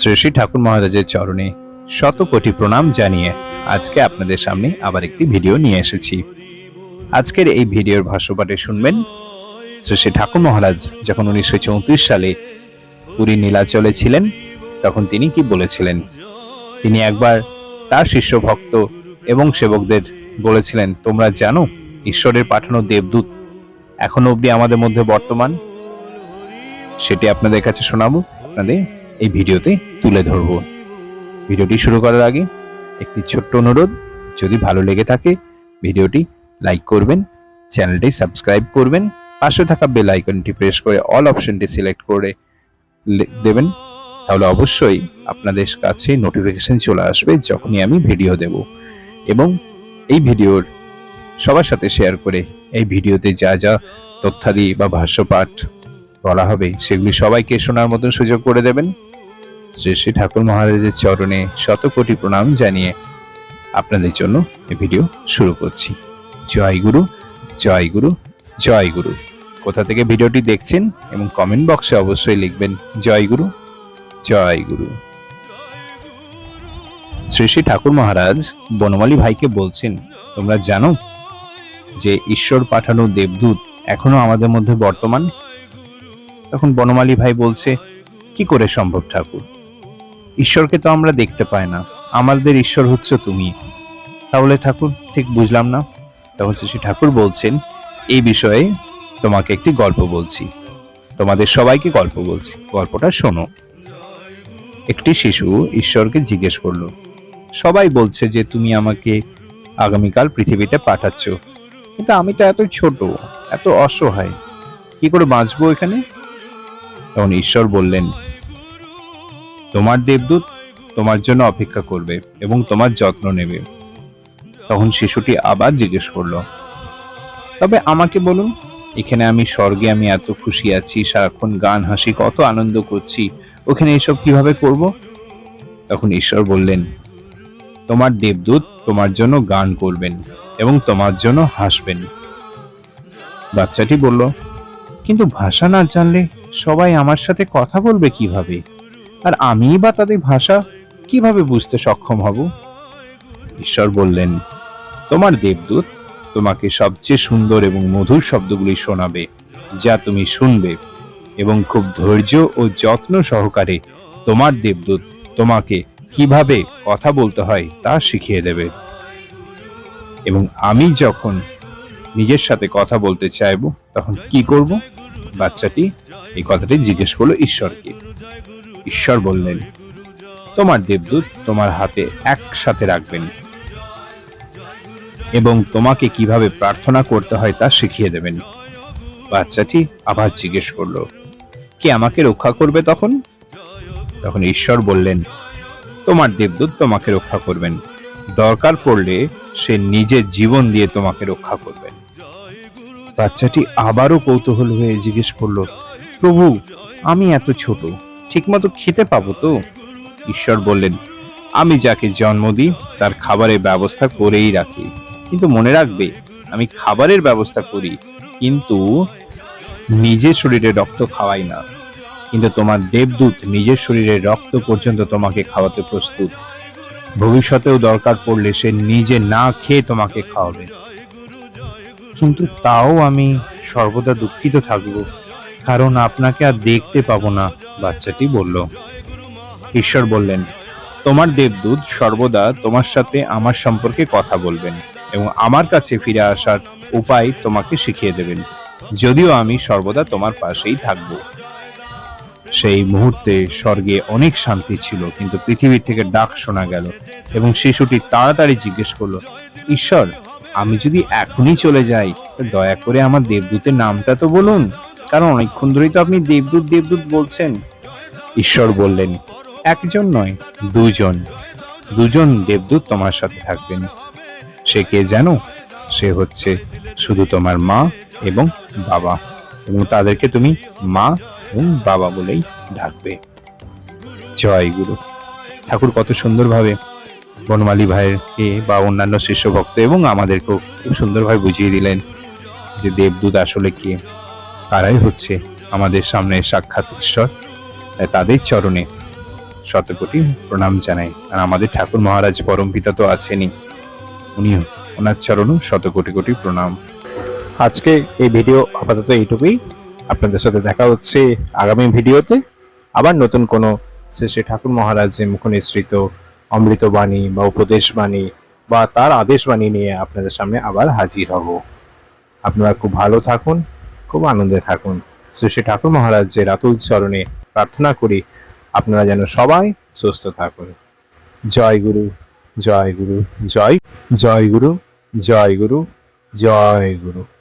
শ্রী শ্রী ঠাকুর মহারাজের চরণে শত কোটি প্রণাম জানিয়ে আজকে আপনাদের সামনে আবার একটি ভিডিও নিয়ে এসেছি। আজকের এই ভিডিওর ভাষ্যপাঠে শুনবেন, শ্রী শ্রী ঠাকুর মহারাজ যখন উনিশশো চৌত্রিশ সালে পুরী নীলাচলে ছিলেন, তখন তিনি কি বলেছিলেন? তিনি একবার তার শিষ্য ভক্ত এবং সেবকদের বলেছিলেন, তোমরা জানো, ঈশ্বরের পাঠানো দেবদূত এখনও অবধি আমাদের মধ্যে বর্তমান। সেটি আপনাদের কাছে শোনাবো, আপনাদের এই ভিডিওতে তুলে ধরব। ভিডিওটি শুরু করার আগে একটি ছোট্ট অনুরোধ, যদি ভালো লেগে থাকে, ভিডিওটি লাইক করবেন, চ্যানেলটি সাবস্ক্রাইব করবেন, পাশে থাকা বেল আইকনটি প্রেস করে অল অপশনটি সিলেক্ট করে দেবেন, তাহলে অবশ্যই আপনাদের কাছে নোটিফিকেশন চলে আসবে যখনই আমি ভিডিও দেব। এবং এই ভিডিওর সবার সাথে শেয়ার করে এই ভিডিওতে যা যা তথ্যাদি বা ভাষ্যপাঠ বলা হবে। সেগুলি সবাইকে শোনার মতন সুযোগ করে দেবেন। শ্রী শ্রী ঠাকুর মহারাজের চরণে শত কোটি প্রণাম জানিয়ে আপনাদের জন্য এই ভিডিও শুরু করছি। জয় গুরু জয় গুরু জয় গুরু। কোথা থেকে ভিডিওটি দেখছেন এবং কমেন্ট বক্সে অবশ্যই লিখবেন, জয় গুরু জয় গুরু। শ্রী শ্রী ঠাকুর মহারাজ বনমালী ভাইকে বলছেন, তোমরা জানো যে ঈশ্বর পাঠানো দেবদূত এখনও আমাদের মধ্যে বর্তমান? তখন বনমালী ভাই বলছে, কি করে সম্ভব ঠাকুর? ঈশ্বরকে তো আমরা দেখতে পাই না। আমাদের ঈশ্বর হচ্ছে তুমি। তাহলে ঠাকুর, ঠিক বুঝলাম না। তখন শ্রী ঠাকুর বলছেন, এই বিষয়ে তোমাকে একটি গল্প বলছি। তোমাদের সবাইকে গল্প বলছি। গল্পটা শোনো। একটি শিশু ঈশ্বরকে জিজ্ঞেস করল, সবাই বলছে যে তুমি আমাকে আগামীকাল পৃথিবীতে পাঠাচ্ছ। কিন্তু আমি তো এত ছোট, এত অসহায়। কি করে বাঁচবো এখানে? তখন ঈশ্বর বললেন, তোমার দেবদূত তোমার জন্য অপেক্ষা করবে এবং তোমার যত্ন নেবে। তখন শিশুটি আবার জিজ্ঞেস করল, তবে আমাকে বলুন, এখানে আমি স্বর্গে আমি এত খুশি আছি, সারাক্ষণ গান হাসি, কত আনন্দ করছি, ওখানে এসব কীভাবে করব? তখন ঈশ্বর বললেন, তোমার দেবদূত তোমার জন্য গান করবেন এবং তোমার জন্য হাসবেন। বাচ্চাটি বলল কিন্তু ভাষা না জানলে সবাই আমার সাথে কথা বলবে কীভাবে? আর আমিই বা তাদের ভাষা কীভাবে বুঝতে সক্ষম হব? ঈশ্বর বললেন, তোমার দেবদূত তোমাকে সবচেয়ে সুন্দর এবং মধুর শব্দগুলি শোনাবে, যা তুমি শুনবে এবং খুব ধৈর্য ও যত্ন সহকারে তোমার দেবদূত তোমাকে কীভাবে কথা বলতে হয় তা শিখিয়ে দেবে। এবং আমি যখন নিজের সাথে কথা বলতে চাইব, তখন কি করব? বাচ্চাটি এই কথাটি জিজ্ঞেস করল ঈশ্বরকে ঈশ্বর বললেন, তোমার দেবদূত তোমার হাতে একসাথে রাখবেন এবং তোমাকে কীভাবে প্রার্থনা করতে হয় তা শিখিয়ে দেবেন। বাচ্চাটি আবার জিজ্ঞেস করল, কে আমাকে রক্ষা করবে তখন? তখন ঈশ্বর বললেন, তোমার দেবদূত তোমাকে রক্ষা করবেন। দরকার পড়লে সে নিজের জীবন দিয়ে তোমাকে রক্ষা করবেন। বাচ্চাটি আবারও কৌতূহল হয়ে জিজ্ঞেস করল, প্রভু, আমি এত ছোট, ঠিকমতো খেতে পাবো তো? ঈশ্বর বললেন, আমি যাকে জন্ম দিই, তার খাবারের ব্যবস্থা করেই রাখি। কিন্তু মনে রাখবে, আমি খাবারের ব্যবস্থা করি, কিন্তু নিজের শরীরে রক্ত খাওয়াই না। কিন্তু তোমার দেবদূত নিজের শরীরে রক্ত পর্যন্ত তোমাকে খাওয়াতে প্রস্তুত। ভবিষ্যতেও দরকার পড়লে সে নিজে না খেয়ে তোমাকে খাওয়াবে। কিন্তু তাও আমি সর্বদা দুঃখিত থাকব, কারণ আপনাকে আর দেখতে পাবো না, বাচ্চাটি বলল। ঈশ্বর বললেন, তোমার দেবদূত সর্বদা তোমার সাথে আমার সম্পর্কে কথা বলবেন এবং আমার কাছে ফিরে আসার উপায় তোমাকে শিখিয়ে দেবেন। যদিও আমি সর্বদা তোমার পাশেই থাকব। সেই মুহূর্তে স্বর্গে অনেক শান্তি ছিল, কিন্তু পৃথিবীর থেকে ডাক শোনা গেল এবং শিশুটি তাড়াতাড়ি জিজ্ঞেস করল, ঈশ্বর আমি যদি এখনই চলে যাই দয়া করে আমার দেবদূতের নামটা তো বলুন। কারণ অনেকক্ষণ ধরেই তো আপনি দেবদূত দেবদূত বলছেন। ঈশ্বর বললেন, একজন নয়, দুজন। দুজন দেবদূত তোমার সাথে থাকবেন। সে কে জানো? সে হচ্ছে শুধু তোমার মা এবং বাবা। এবং তাদেরকে তুমি মা এবং বাবা বলেই ডাকবে। জয় গুরু। ঠাকুর কত সুন্দরভাবে বনমালী ভাইয়েরকে বা অন্যান্য শিষ্য ভক্ত এবং আমাদেরকেও খুব সুন্দরভাবে বুঝিয়ে দিলেন যে দেবদূত আসলে কে। তারাই হচ্ছে আমাদের সামনে সাক্ষাৎ ঈশ্বর। তাদের চরণে শতকোটি প্রণাম জানাই। আর আমাদের ঠাকুর মহারাজ পরম পিতা তো আছেনই। উনিও ওনার চরণও শত কোটি কোটি প্রণাম। আজকে এই ভিডিও আপাতত এইটুকুই। আপনাদের সাথে দেখা হচ্ছে আগামী ভিডিওতে। আবার নতুন কোনো শ্রী ঠাকুর মহারাজের মুখ নিঃসৃত অমৃত বাণী বা উপদেশ বাণী বা তার আদেশ বাণী নিয়ে আপনাদের সামনে আবার হাজির হব। আপনারা খুব ভালো থাকুন, খুব আনন্দে থাকুন। শ্রী শ্রী ঠাকুর মহারাজের আতুল চরণে প্রার্থনা করি, আপনারা যেন সবাই সুস্থ থাকুন। জয় গুরু জয় গুরু, জয় জয় গুরু জয় গুরু জয় গুরু।